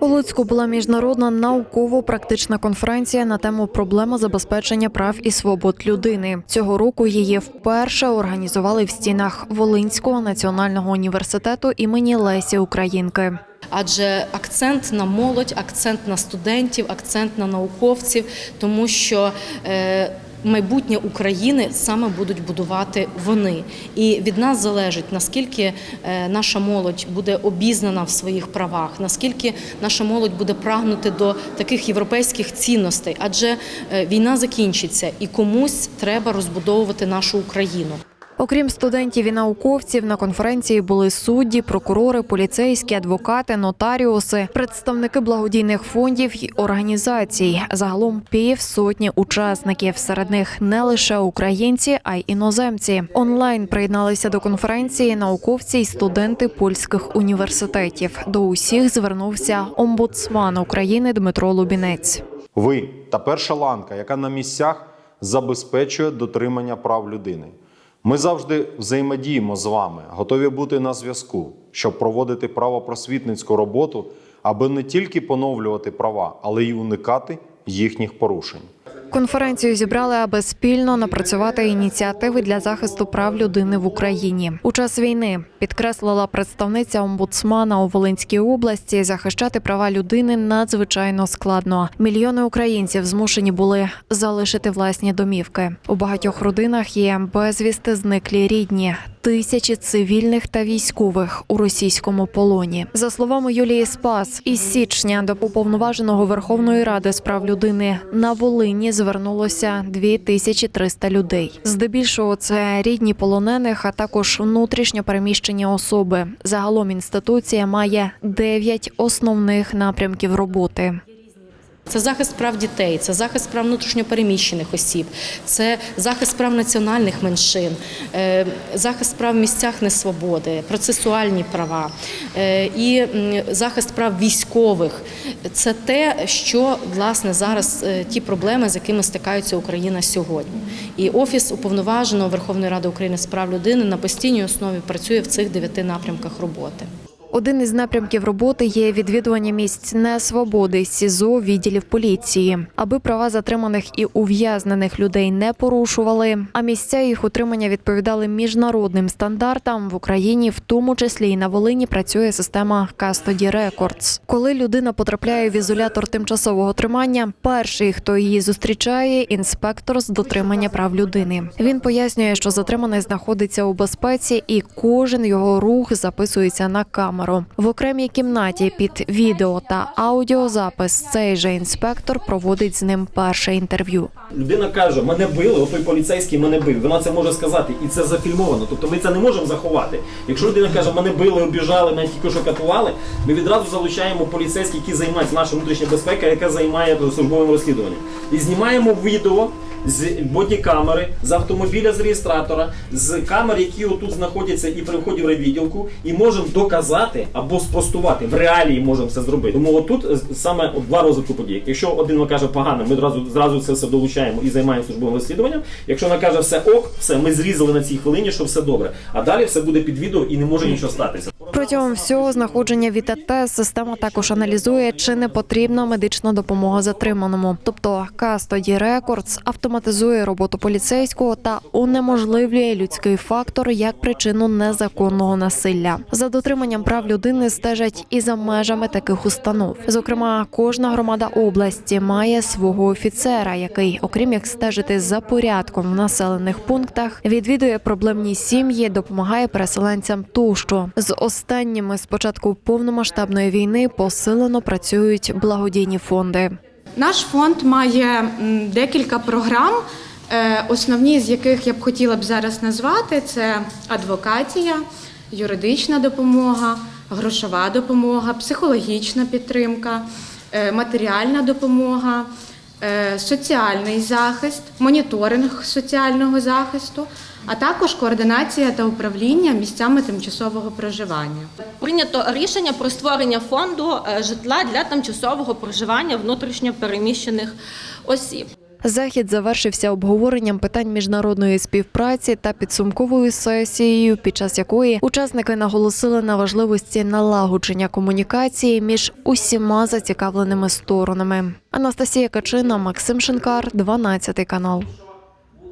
У Луцьку була міжнародна науково-практична конференція на тему проблема забезпечення прав і свобод людини. Цього року її вперше організували в стінах Волинського національного університету імені Лесі Українки. Адже акцент на молодь, акцент на студентів, акцент на науковців, тому що е, майбутнє України саме будуть будувати вони. І від нас залежить наскільки е, наша молодь буде обізнана в своїх правах, наскільки наша молодь буде прагнути до таких європейських цінностей, адже е, війна закінчиться і комусь треба розбудовувати нашу Україну. Окрім студентів і науковців, на конференції були судді, прокурори, поліцейські, адвокати, нотаріуси, представники благодійних фондів і організацій. Загалом півсотні учасників. Серед них не лише українці, а й іноземці. Онлайн приєдналися до конференції науковці й студенти польських університетів. До усіх звернувся омбудсман України Дмитро Лубінець. Ви та перша ланка, яка на місцях забезпечує дотримання прав людини. Ми завжди взаємодіємо з вами, готові бути на зв'язку, щоб проводити правопросвітницьку роботу, аби не тільки поновлювати права, але й уникати їхніх порушень. Конференцію зібрали, аби спільно напрацювати ініціативи для захисту прав людини в Україні. У час війни підкреслила представниця омбудсмана у Волинській області. Захищати права людини надзвичайно складно. Мільйони українців змушені були залишити власні домівки. У багатьох родинах є безвісти зниклі рідні. Тисячі цивільних та військових у російському полоні. За словами Юлії Спас, із січня до уповноваженого Верховної Ради з прав людини на Волині звернулося 2300 людей. Здебільшого це рідні полонених, а також внутрішньо переміщені особи. Загалом інституція має 9 основних напрямків роботи. Це захист прав дітей, це захист прав внутрішньопереміщених осіб, це захист прав національних меншин, е, захист прав в місцях несвободи, процесуальні права е, і захист прав військових. Це те, що власне зараз е, ті проблеми, з якими стикається Україна сьогодні. І офіс уповноваженого Верховної Ради України з прав людини на постійній основі працює в цих дев'яти напрямках роботи. Один із напрямків роботи є відвідування місць несвободи СІЗО відділів поліції, аби права затриманих і ув'язнених людей не порушували. А місця їх утримання відповідали міжнародним стандартам в Україні, в тому числі і на Волині працює система Custody Records. Коли людина потрапляє в ізолятор тимчасового тримання, перший, хто її зустрічає, інспектор з дотримання прав людини. Він пояснює, що затриманий знаходиться у безпеці, і кожен його рух записується на камеру. В окремій кімнаті під відео та аудіозапис цей же інспектор проводить з ним перше інтерв'ю. Людина каже, мене били, отой поліцейський мене бив. Вона це може сказати, і це зафільмовано. Тобто ми це не можемо заховати. Якщо людина каже, мене били, обіжали, мене тільки що катували, ми відразу залучаємо поліцейських, які займаються нашою внутрішньою безпекою, яка займає службовим розслідуванням. І знімаємо відео з бодікамери, з автомобіля з реєстратора, з камер, які отут знаходяться і при вході в райвідділку, і можемо доказати або спростувати. В реалії можемо це зробити. Тому отут е, саме два розвитку подій. Якщо один каже погано, ми одразу зразу це все долучаємо і займаємося службовим розслідуванням. Якщо вона каже все ок, все, ми зрізали на цій хвилині, що все добре. А далі все буде під відео і не може нічого статися. Протягом всього знаходження в ІТТ система також аналізує, чи не потрібна медична допомога затриманому. Тобто Custody Records автоматизує роботу поліцейського та унеможливлює людський фактор як причину незаконного насилля. За дотриманням прав людини стежать і за межами таких установ. Зокрема, кожна громада області має свого офіцера, який, окрім як стежити за порядком в населених пунктах, відвідує проблемні сім'ї, допомагає переселенцям тощо. З останніми з початку повномасштабної війни посилено працюють благодійні фонди. Наш фонд має декілька програм, е, основні з яких я б хотіла б зараз назвати: це адвокація, юридична допомога, грошова допомога, психологічна підтримка, е, матеріальна допомога, соціальний захист, моніторинг соціального захисту, а також координація та управління місцями тимчасового проживання. Прийнято рішення про створення фонду е, житла для тимчасового проживання внутрішньо переміщених осіб. Захід завершився обговоренням питань міжнародної співпраці та підсумковою сесією, під час якої учасники наголосили на важливості налагодження комунікації між усіма зацікавленими сторонами. Анастасія Качина, Максим Шинкар, 12 канал.